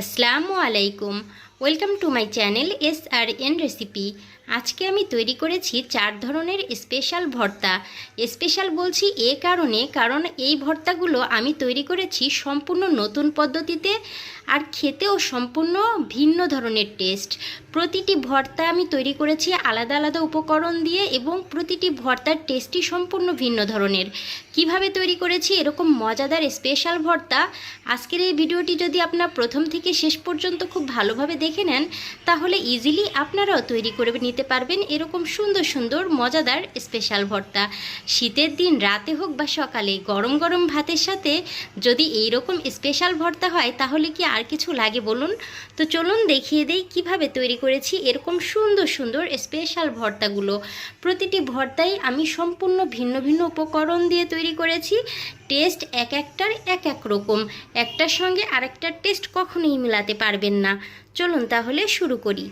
আসসালামু আলাইকুম welcome to my channel S R N recipe আজকে আমি তৈরি করেছি চার ধরনের স্পেশাল ভর্তা। স্পেশাল বলছি এ কারণে, কারণ এই ভর্তাগুলো আমি তৈরি করেছি সম্পূর্ণ নতুন পদ্ধতিতে আর খেতেও সম্পূর্ণ ভিন্ন ধরনের টেস্ট প্রতিটি ভর্তা আমি তৈরি করেছি আলাদা আলাদা উপকরণ দিয়ে এবং প্রতিটি ভর্তার টেস্টই সম্পূর্ণ ভিন্ন ধরনের। কীভাবে তৈরি করেছি এরকম মজাদার স্পেশাল ভর্তা? আজকের এই ভিডিওটি যদি আপনার প্রথম থেকে শেষ পর্যন্ত খুব ভালোভাবে দেখে নেন, তাহলে ইজিলি আপনারাও তৈরি করে নিতে পারবেন এরকম সুন্দর সুন্দর মজাদার স্পেশাল ভর্তা। শীতের দিন রাতে হোক বা সকালে গরম গরম ভাতের সাথে যদি এই রকম স্পেশাল ভর্তা হয়, তাহলে কি আর কিছু লাগে বলুন? তো চলুন দেখিয়ে দেই কীভাবে তৈরি করেছি এরকম সুন্দর সুন্দর স্পেশাল ভর্তাগুলো। প্রতিটি ভর্তাই আমি সম্পূর্ণ ভিন্ন ভিন্ন উপকরণ দিয়ে তৈরি করেছি। টেস্ট এক একটার এক এক রকম। একটার সঙ্গে আরেকটার টেস্ট কখনোই মেলাতে পারবেন না। চলুন তাহলে শুরু করি।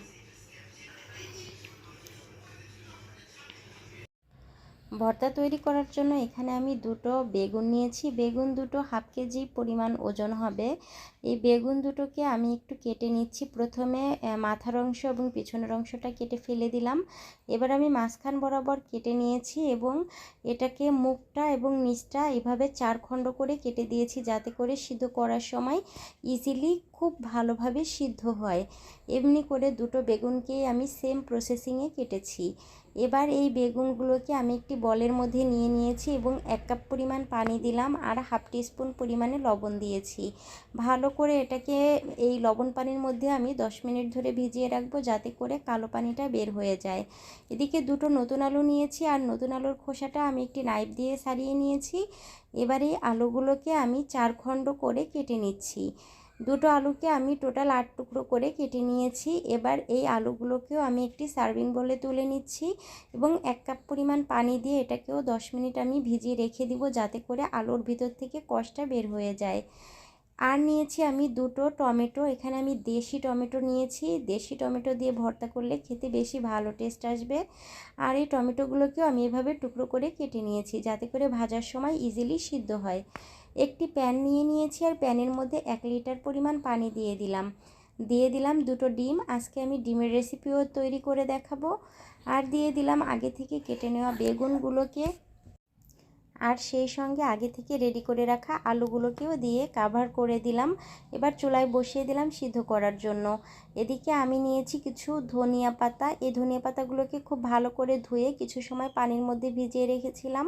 ভর্তা তৈরি করার জন্য এখানে আমি দুটো বেগুন নিয়েছি। বেগুন দুটো হাফ কেজি পরিমাণ ওজন হবে। এই বেগুন দুটোকে আমি একটু কেটে নিচ্ছি। প্রথমে মাথার অংশ এবং পিছনের অংশটা কেটে ফেলে দিলাম। এবার আমি মাঝখান বরাবর কেটে নিয়েছি এবং এটাকে মুখটা এবং নিচটা এভাবে চার খণ্ড করে কেটে দিয়েছি যাতে করে সিদ্ধ করার সময় ইজিলি খুব ভালোভাবে সিদ্ধ হয়। এমনি করে দুটো বেগুনকেই আমি সেম প্রসেসিংয়ে কেটেছি। এবার এই বেগুনগুলোকে আমি একটি বলের মধ্যে নিয়ে নিয়েছি এবং এক কাপ পরিমাণ পানি দিলাম আর হাফ টিস্পুন পরিমাণে লবণ দিয়েছি। ভালো করে এটাকে এই লবণ পানির মধ্যে আমি দশ মিনিট ধরে ভিজিয়ে রাখব যাতে করে কালো পানিটা বের হয়ে যায়। এদিকে দুটো নতুন আলু নিয়েছি আর নতুন আলুর খোসাটা আমি একটি নাইফ দিয়ে সারিয়ে নিয়েছি। এবার আলুগুলোকে আমি চার খণ্ড করে কেটে নিচ্ছি। দুটো আলুকে আমি টোটাল আট টুকরো করে কেটে নিয়েছি। এবার এই আলুগুলোকেও আমি একটি সার্ভিং বলে তুলে নিচ্ছি এবং এক কাপ পরিমাণ পানি দিয়ে এটাকেও দশ মিনিট আমি ভিজিয়ে রেখে দিব যাতে করে আলুর ভিতর থেকে কষটা বের হয়ে যায়। আর নিয়েছি আমি দুটো টমেটো, এখানে আমি দেশি টমেটো নিয়েছি। দেশি টমেটো দিয়ে ভর্তা করলে খেতে বেশি ভালো টেস্ট আসবে। আর এই টমেটোগুলোকেও আমি এভাবে টুকরো করে কেটে নিয়েছি যাতে করে ভাজার সময় ইজিলি সিদ্ধ হয়। একটি প্যান নিয়ে নিয়েছি আর প্যানের মধ্যে এক লিটার পরিমাণ পানি দিয়ে দিলাম। দিয়ে দিলাম দুটো ডিম। আজকে আমি ডিমের রেসিপিও তৈরি করে দেখাবো। আর দিয়ে দিলাম আগে থেকে কেটে নেওয়া বেগুনগুলোকে। আর সেই সঙ্গে আগে থেকে রেডি করে রাখা আলুগুলোকেও দিয়ে কাভার করে দিলাম। এবার চুলায় বসিয়ে দিলাম সিদ্ধ করার জন্য। এদিকে আমি নিয়েছি কিছু ধনিয়া পাতা। এই ধনিয়া পাতাগুলোকে খুব ভালো করে ধুয়ে কিছু সময় পানির মধ্যে ভিজিয়ে রেখেছিলাম।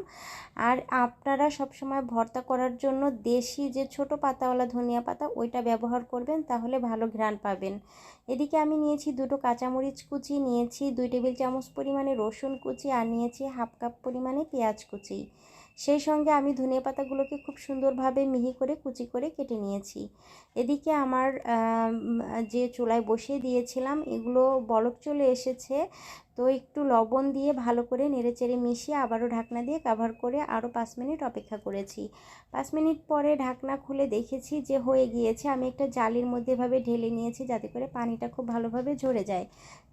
আর আপনারা সব সময় ভর্তা করার জন্য দেশি যে ছোট পাতাওয়ালা ধনিয়া পাতা, ওইটা ব্যবহার করবেন, তাহলে ভালো ঘ্রাণ পাবেন। এদিকে আমি নিয়েছি দুটো কাঁচামরিচ কুচি, নিয়েছি দুই টেবিল চামচ পরিমাণে রসুন কুচি, আর নিয়েছি হাফ কাপ পরিমাণে পেঁয়াজ কুচি। সেই সঙ্গে আমি ধনিয়া পাতাগুলোকে খুব সুন্দরভাবে মিহি করে কুচি করে কেটে নিয়েছি। এদিকে আমার যে চুলায় বসিয়ে দিয়েছিলাম, এগুলো বলক চলে এসেছে। তো একটু লবণ দিয়ে ভালো করে নেড়েচেড়ে মিশিয়ে আবারও ঢাকনা দিয়ে কাভার করে আরও পাঁচ মিনিট অপেক্ষা করেছি। পাঁচ মিনিট পরে ঢাকনা খুলে দেখেছি যে হয়ে গিয়েছে। আমি একটা জালির মধ্যে এভাবে ঢেলে নিয়েছি যাতে করে পানিটা খুব ভালোভাবে ঝরে যায়।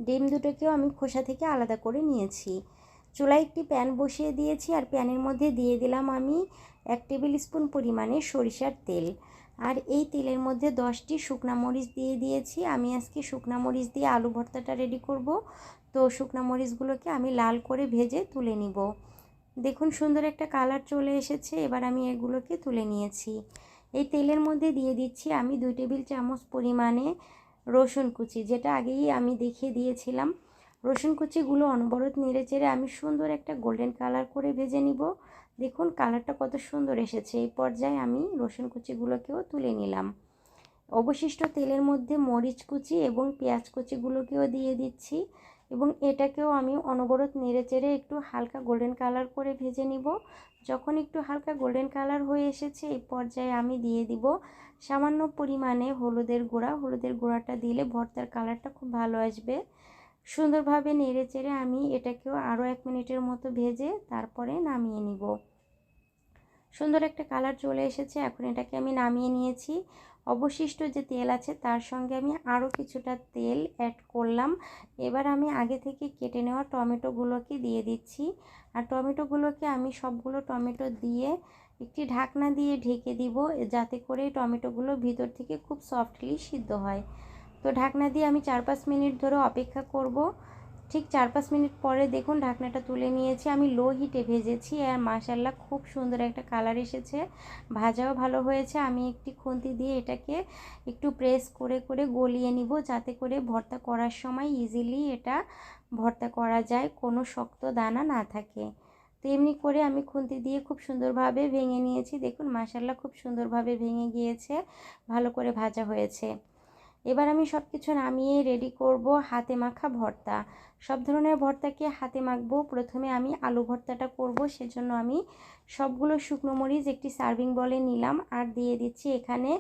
ডিম দুটোকেও আমি খোসা থেকে আলাদা করে নিয়েছি। চুলায় একটি প্যান বসিয়ে দিয়েছি আর প্যানের মধ্যে দিয়ে দিলাম আমি এক টেবিল স্পুন পরিমাণে সরিষার তেল। আর এই তেলের মধ্যে দশটি শুকনা মরিচ দিয়ে দিয়েছি। আমি আজকে শুকনা মরিচ দিয়ে আলু ভর্তাটা রেডি করব। তো শুকনা মরিচগুলোকে আমি লাল করে ভেজে তুলে নিব। দেখুন সুন্দর একটা কালার চলে এসেছে। এবার আমি এগুলোকে তুলে নিয়েছি। এই তেলের মধ্যে দিয়ে দিচ্ছি আমি দুই টেবিল চামচ পরিমাণে রসুন কুচি, যেটা আগেই আমি দেখিয়ে দিয়েছিলাম। রসুন কুচিগুলো অনবরত নেড়ে চেড়ে আমি সুন্দর একটা গোল্ডেন কালার করে ভেজে নিব। দেখুন কালারটা কত সুন্দর এসেছে। এই পর্যায়ে আমি রসুন কুচিগুলোকেও তুলে নিলাম। অবশিষ্ট তেলের মধ্যে মরিচ কুচি এবং পেঁয়াজ কুচিগুলোকেও দিয়ে দিচ্ছি এবং এটাকেও আমি অনবরত নেড়ে চেড়ে একটু হালকা গোল্ডেন কালার করে ভেজে নিব। যখন একটু হালকা গোল্ডেন কালার হয়ে এসেছে, এই পর্যায়ে আমি দিয়ে দিব সামান্য পরিমাণে হলুদের গুঁড়া। হলুদের গুঁড়াটা দিলে ভর্তার কালারটা খুব ভালো আসবে। সুন্দরভাবে নেড়ে চেড়ে আমি এটাকেও আরও এক মিনিটের মতো ভেজে তারপরে নামিয়ে নিব। সুন্দর একটা কালার চলে এসেছে, এখন এটাকে আমি নামিয়ে নিয়েছি। অবশিষ্ট যে তেল আছে তার সঙ্গে আমি আরও কিছুটা তেল অ্যাড করলাম। এবার আমি আগে থেকে কেটে নেওয়া টমেটোগুলোকে দিয়ে দিচ্ছি। আর টমেটোগুলোকে আমি সবগুলো টমেটো দিয়ে একটি ঢাকনা দিয়ে ঢেকে দিব, যাতে করে টমেটোগুলো ভিতর থেকে খুব সফটলি সিদ্ধ হয়। তো ঢাকনা দিয়ে আমি চার পাঁচ মিনিট ধরে অপেক্ষা করব। ঠিক চার পাঁচ মিনিট পরে দেখুন ঢাকনাটা তুলে নিয়েছি। আমি লো হিটে ভেজেছি আর মাসাল্লা খুব সুন্দর একটা কালার এসেছে। ভাজাও ভালো হয়েছে। আমি একটি খুন্তি দিয়ে এটাকে একটু প্রেস করে করে গলিয়ে নিব যাতে করে ভর্তা করার সময় ইজিলি এটা ভর্তা করা যায়, কোনো শক্ত দানা না থাকে। তো এমনি করে আমি খুন্তি দিয়ে খুব সুন্দরভাবে ভেঙে নিয়েছি। দেখুন মাসাল্লা খুব সুন্দরভাবে ভেঙে গিয়েছে। ভালো করে ভাজা হয়েছে। এবার আমি সব কিছু নামিয়ে রেডি করব হাতে মাখা ভর্তা। সব ধরনের ভর্তাকে হাতে মাখবো। প্রথমে আমি আলু ভর্তাটা করব, সেজন্য আমি সবগুলো শুকনো মরিচ একটি সার্ভিং বলে নিলাম আর দিয়ে দিচ্ছি এখানে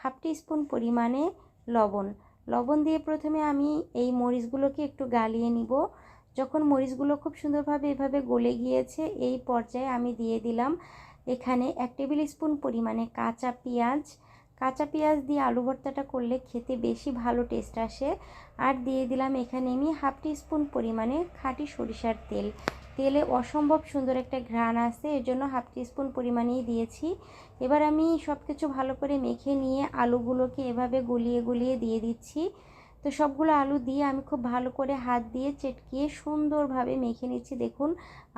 হাফ টি স্পুন পরিমাণে লবণ। লবণ দিয়ে প্রথমে আমি এই মরিচগুলোকে একটু গালিয়ে নিব। যখন মরিচগুলো খুব সুন্দরভাবে এভাবে গলে গিয়েছে, এই পর্যায়ে আমি দিয়ে দিলাম এখানে এক টেবিল স্পুন পরিমাণে কাঁচা পেঁয়াজ কাঁচা পেঁয়াজ দিয়ে আলু ভর্তাটা করলে খেতে বেশি ভালো টেস্ট আসে। আর দিয়ে দিলাম এখানে আমি হাফ টি স্পুন পরিমাণে খাঁটি সরিষার তেল। তেলে অসম্ভব সুন্দর একটা ঘ্রাণ আছে, এর জন্য হাফ টি স্পুন পরিমাণেই দিয়েছি। এবার আমি সব কিছু ভালো করে মেখে নিয়ে আলুগুলোকে এভাবে গুলিয়ে গুলিয়ে দিয়ে দিচ্ছি। তো সবগুলো আলু দিয়ে আমি খুব ভালো করে হাত দিয়ে চেটকিয়ে সুন্দরভাবে মেখে নিচ্ছি। দেখুন,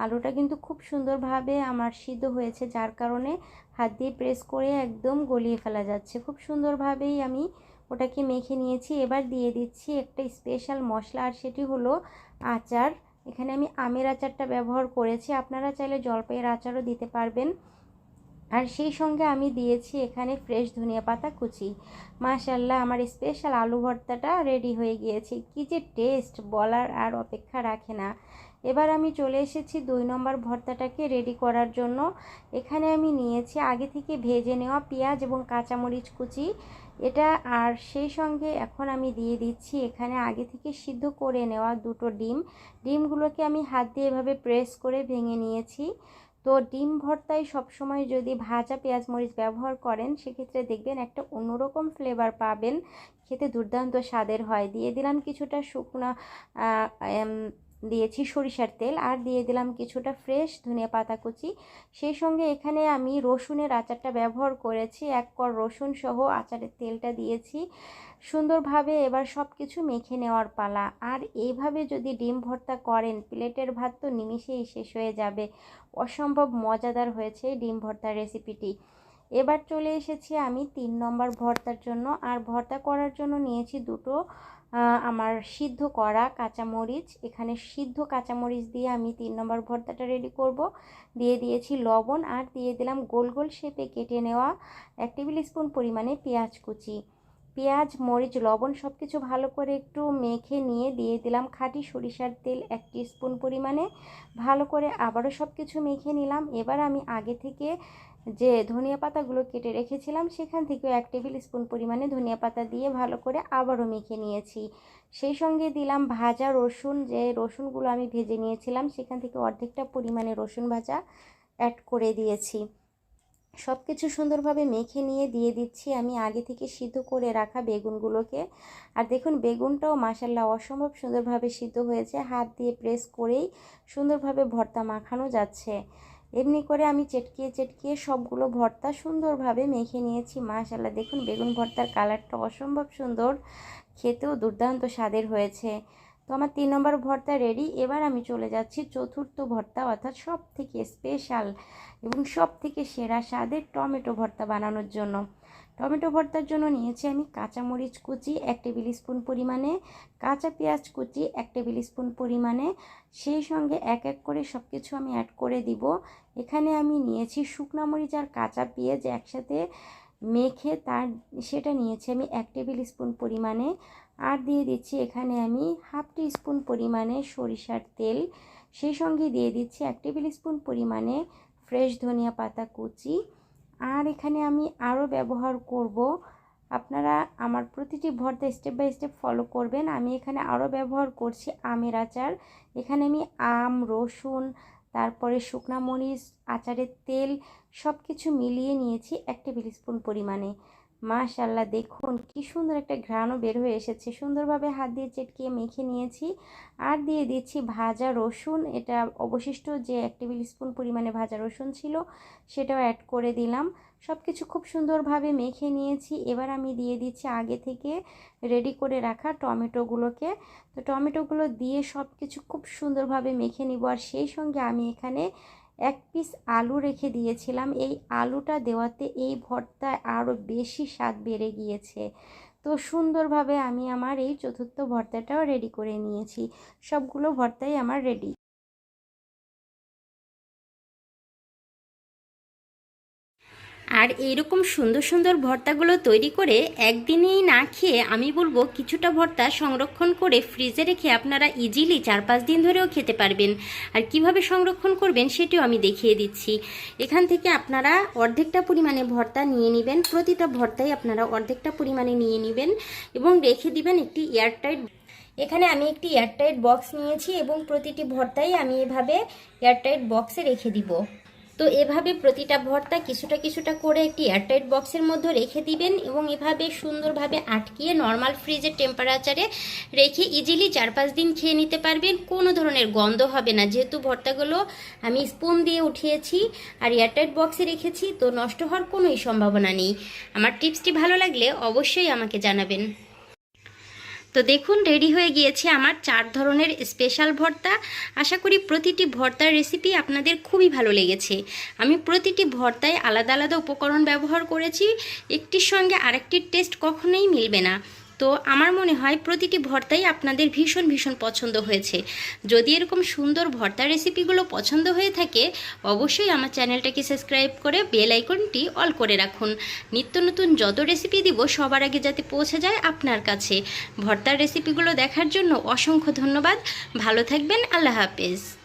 আলুটা কিন্তু খুব সুন্দরভাবে আমার সিদ্ধ হয়েছে, যার কারণে হাত দিয়ে প্রেস করে একদম গলিয়ে ফেলা যাচ্ছে। খুব সুন্দরভাবেই আমি ওটাকে মেখে নিয়েছি। এবার দিয়ে দিচ্ছি একটা স্পেশাল মশলা, আর সেটি হলো আচার। এখানে আমি আমের আচারটা ব্যবহার করেছি। আপনারা চাইলে জলপাইয়ের আচারও দিতে পারবেন। আর সেই সঙ্গে আমি দিয়েছি এখানে ফ্রেশ ধনিয়া পাতা কুচি। মাশাল্লাহ আমার স্পেশাল আলু ভর্তাটা রেডি হয়ে গিয়েছে। কী যে টেস্ট বলার আর অপেক্ষা রাখে না। এবার আমি চলে এসেছি দুই নম্বর ভর্তাটাকে রেডি করার জন্য। এখানে আমি নিয়েছি আগে থেকে ভেজে নেওয়া পেঁয়াজ এবং কাঁচামরিচ কুচি। এটা আর সেই সঙ্গে এখন আমি দিয়ে দিচ্ছি এখানে আগে থেকে সিদ্ধ করে নেওয়া দুটো ডিম। ডিমগুলোকে আমি হাত দিয়ে এভাবে প্রেস করে ভেঙে নিয়েছি। তো ডিম ভর্তায় সবসময় যদি ভাজা পেঁয়াজ মরিচ ব্যবহার করেন, সেক্ষেত্রে দেখবেন একটা অন্যরকম ফ্লেভার পাবেন। খেতে দুর্দান্ত স্বাদের হয়। দিয়ে দিলাম কিছুটা শুকনো দিয়েছি সরিষার তেল আর দিয়ে দিলাম কিছুটা ফ্রেশ ধনিয়া পাতা কুচি। সেই সঙ্গে এখানে আমি রসুনের আচারটা ব্যবহার করেছি, এক কর রসুন সহ আচারের তেলটা দিয়েছি। সুন্দরভাবে এবার সব কিছু মেখে নেওয়ার পালা। আর এইভাবে যদি ডিম ভর্তা করেন, প্লেটের ভাত তো নিমিশেই শেষ হয়ে যাবে। অসম্ভব মজাদার হয়েছে ডিম ভর্তার রেসিপিটি এবার চলে এসেছি আমি তিন নম্বর ভর্তার জন্য। আর ভর্তা করার জন্য নিয়েছি দুটো আমার সিদ্ধ করা কাঁচামরিচ। এখানে সিদ্ধ কাঁচামরিচ দিয়ে আমি তিন নম্বর ভর্তাটা রেডি করব। দিয়ে দিয়েছি লবণ আর দিয়ে দিলাম গোল গোল শেপে কেটে নেওয়া এক টেবিল স্পুন পরিমাণে পেঁয়াজ কুচি। পেঁয়াজ, মরিচ, লবণ সব কিছু ভালো করে একটু মেখে নিয়ে দিয়ে দিলাম খাঁটি সরিষার তেল এক স্পুন পরিমাণে। ভালো করে আবারও সব কিছু মেখে নিলাম। এবার আমি আগে থেকে যে ধনিয়া পাতাগুলো কেটে রেখেছিলাম, সেখান থেকেও এক টেবিল স্পুন পরিমাণে ধনিয়া পাতা দিয়ে ভালো করে আবারও মেখে নিয়েছি। সেই সঙ্গে দিলাম ভাজা রসুন, যে রসুনগুলো আমি ভেজে নিয়েছিলাম, সেখান থেকে অর্ধেকটা পরিমাণে রসুন ভাজা অ্যাড করে দিয়েছি। সব কিছু সুন্দরভাবে মেখে নিয়ে দিয়ে দিচ্ছি। আমি আগে থেকে সিদ্ধ করে রাখা বেগুনগুলোকে। আর দেখুন, বেগুনটাও মাসাল্লাহ অসম্ভব সুন্দরভাবে সিদ্ধ হয়েছে। হাত দিয়ে প্রেস করেই সুন্দরভাবে ভর্তা মাখানো যাচ্ছে। এমনি করে আমি চেটকিয়ে চেটকিয়ে সবগুলো ভর্তা সুন্দরভাবে মেখে নিয়েছি মাশাল্লাহ দেখুন, বেগুন ভর্তার কালারটা অসম্ভব সুন্দর। খেতেও দুর্দান্ত স্বাদের হয়েছে। তো আমার তিন নম্বর ভর্তা রেডি এবার আমি চলে যাচ্ছি চতুর্থ ভর্তা, অর্থাৎ সব থেকে স্পেশাল এবং সব থেকে সেরা স্বাদের টমেটো ভর্তা বানানোর জন্য। টমেটো ভর্তার জন্য নিয়েছি আমি কাঁচামরিচ কুচি এক টেবিল স্পুন পরিমাণে, কাঁচা পেঁয়াজ কুচি এক টেবিল স্পুন পরিমাণে, সেই সঙ্গে এক এক করে সব কিছু আমি অ্যাড করে দিব। এখানে আমি নিয়েছি শুকনো মরিচ আর কাঁচা পেঁয়াজ একসাথে মেখে তার, সেটা নিয়েছি আমি এক টেবিল স্পুন পরিমাণে। আর দিয়ে দিচ্ছি এখানে আমি হাফ টি স্পুন পরিমাণে সরিষার তেল। সেই সঙ্গে দিয়ে দিচ্ছি এক টেবিল স্পুন পরিমাণে ফ্রেশ ধনিয়া পাতা কুচি। আর এখানে আমি আরও ব্যবহার করব। আপনারা আমার প্রতিটি ভর্তা স্টেপ বাই স্টেপ ফলো করবেন। আমি এখানে আরও ব্যবহার করছি আমের আচার। এখানে আমি আম, রসুন, তারপরে শুকনা মরিচ, আচারের তেল সব কিছু মিলিয়ে নিয়েছি এক টেবিল স্পুন পরিমাণে। মাশাল্লাহ দেখুন কি সুন্দর একটা ঘ্রাণও বের হয়ে এসেছে। সুন্দরভাবে হাত দিয়ে চেটকিয়ে মেখে নিয়েছি। আর দিয়ে দিচ্ছি ভাজা রসুন। এটা অবশিষ্ট যে এক টেবিল স্পুন পরিমাণে ভাজা রসুন ছিল, সেটাও অ্যাড করে দিলাম। সব কিছু খুব সুন্দরভাবে মেখে নিয়েছি। এবার আমি দিয়ে দিচ্ছি আগে থেকে রেডি করে রাখা টমেটোগুলোকে। তো টমেটোগুলো দিয়ে সব কিছু খুব সুন্দরভাবে মেখে নিব। আর সেই সঙ্গে আমি এখানে এক পিস আলু রেখে দিয়েছিলাম। এই আলুটা দেওয়াতে এই ভর্তায় আরও বেশি স্বাদ বেড়ে গিয়েছে। তো সুন্দরভাবে আমি আমার এই চতুর্থ ভর্তাটাও রেডি করে নিয়েছি। সবগুলো ভর্তাই আমার রেডি আর এইরকম সুন্দর সুন্দর ভর্তাগুলো তৈরি করে একদিনেই না খেয়ে আমি বলব কিছুটা ভর্তা সংরক্ষণ করে ফ্রিজে রেখে আপনারা ইজিলি চার পাঁচ দিন ধরেও খেতে পারবেন। আর কীভাবে সংরক্ষণ করবেন সেটিও আমি দেখিয়ে দিচ্ছি। এখান থেকে আপনারা অর্ধেকটা পরিমাণে ভর্তা নিয়ে নেবেন। প্রতিটা ভর্তাই আপনারা অর্ধেকটা পরিমাণে নিয়ে নেবেন এবং রেখে দিবেন একটি এয়ারটাইট। এখানে আমি একটি এয়ারটাইট বক্স নিয়েছি এবং প্রতিটি ভর্তাই আমি এভাবে এয়ারটাইট বক্সে রেখে দিব। তো এভাবে প্রতিটা ভর্তা কিছুটা কিছুটা করে একটি এয়ারটাইট বক্সের মধ্যে রেখে দিবেন এবং এভাবে সুন্দরভাবে আটকিয়ে নর্মাল ফ্রিজের টেম্পারেচারে রেখে ইজিলি চার পাঁচ দিন খেয়ে নিতে পারবেন। কোনো ধরনের গন্ধ হবে না। যেহেতু ভর্তাগুলো আমি স্পুন দিয়ে উঠিয়েছি আর এয়ারটাইট বক্সে রেখেছি, তো নষ্ট হওয়ার কোনোই সম্ভাবনা নেই। আমার টিপসটি ভালো লাগলে অবশ্যই আমাকে জানাবেন। তো দেখুন, রেডি হয়ে গিয়েছে আমার চার ধরনের স্পেশাল ভর্তা। আশা করি প্রতিটি ভর্তার রেসিপি আপনাদের খুবই ভালো লেগেছে। আমি প্রতিটি ভর্তায় আলাদা আলাদা উপকরণ ব্যবহার করেছি। একটির সঙ্গে আরেকটির টেস্ট কখনোই মিলবে না। তো আমার মনে হয় প্রতিটি ভর্তাই আপনাদের ভীষণ ভীষণ পছন্দ হয়েছে। যদি এরকম সুন্দর ভর্তার রেসিপিগুলো পছন্দ হয়ে থাকে, অবশ্যই আমার চ্যানেলটাকে সাবস্ক্রাইব করে বেল আইকনটি অল করে রাখুন। নিত্য নতুন যত রেসিপি দিব, সবার আগে যাতে পৌঁছে যায় আপনার কাছে। ভর্তার রেসিপিগুলো দেখার জন্য অসংখ্য ধন্যবাদ। ভালো থাকবেন, আল্লাহ হাফেজ।